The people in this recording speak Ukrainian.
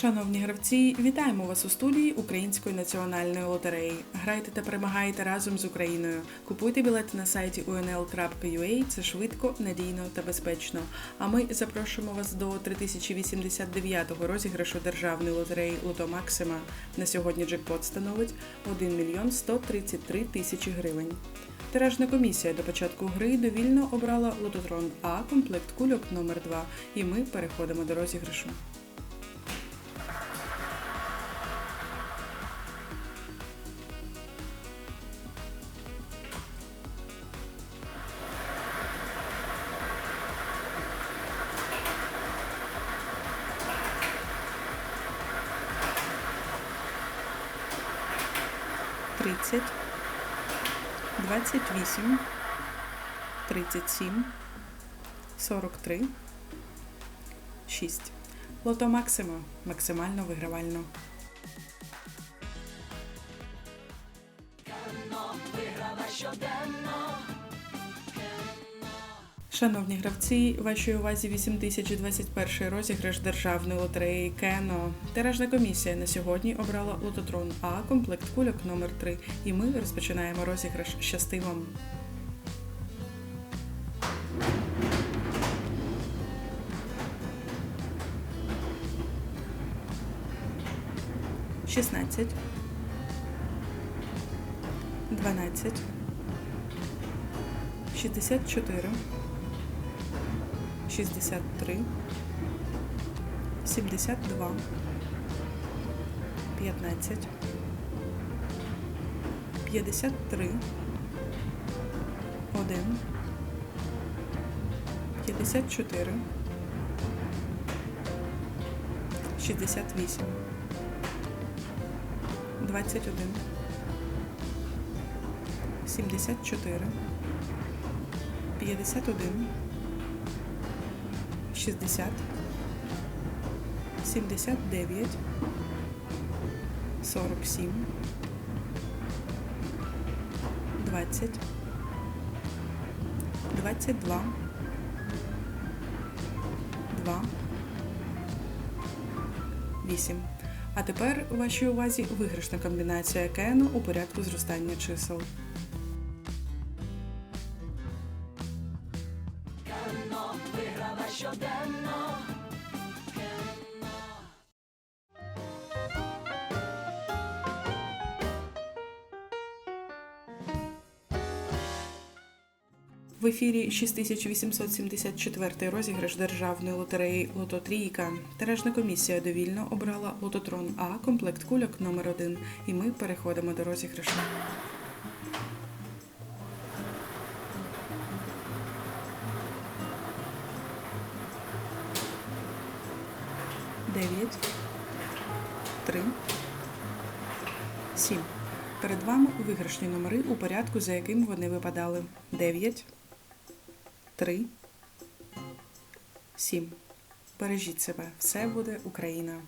Шановні гравці, вітаємо вас у студії Української національної лотереї. Грайте та перемагайте разом з Україною. Купуйте білети на сайті unl.ua, це швидко, надійно та безпечно. А ми запрошуємо вас до 3089-го розіграшу державної лотереї Лото Максима. На сьогодні джекпот становить 1 мільйон 133 тисячі гривень. Тиражна комісія до початку гри довільно обрала лототрон А, комплект кульок номер 2 і ми переходимо до розіграшу. Тридцять, двадцять вісім, тридцять сім, сорок три, шість. Лото Максимо максимально вигравально. Шановні гравці, вашій увазі 8021 розіграш державної лотереї Кено. Тиражна комісія на сьогодні обрала лототрон А, комплект кульок номер 3 І ми розпочинаємо розіграш щасти вам. Шістнадцять. Дванадцять. Шістдесят чотири. 63, 72, 15, 53, 1, 54, 68, 21, 74, 51, 60, 79, 47, 20, 22, 2, 8. А тепер у вашій увазі виграшна комбінація кену у порядку зростання чисел. В ефірі 6874 розіграш державної лотереї Лото Трійка. Тиражна комісія довільно обрала лототрон А, комплект кульок номер 1 І ми переходимо до розіграшу. Дев'ять, три, сім. Перед вами виграшні номери у порядку, за яким вони випадали. 9, 3, 7. Бережіть себе. Все буде Україна.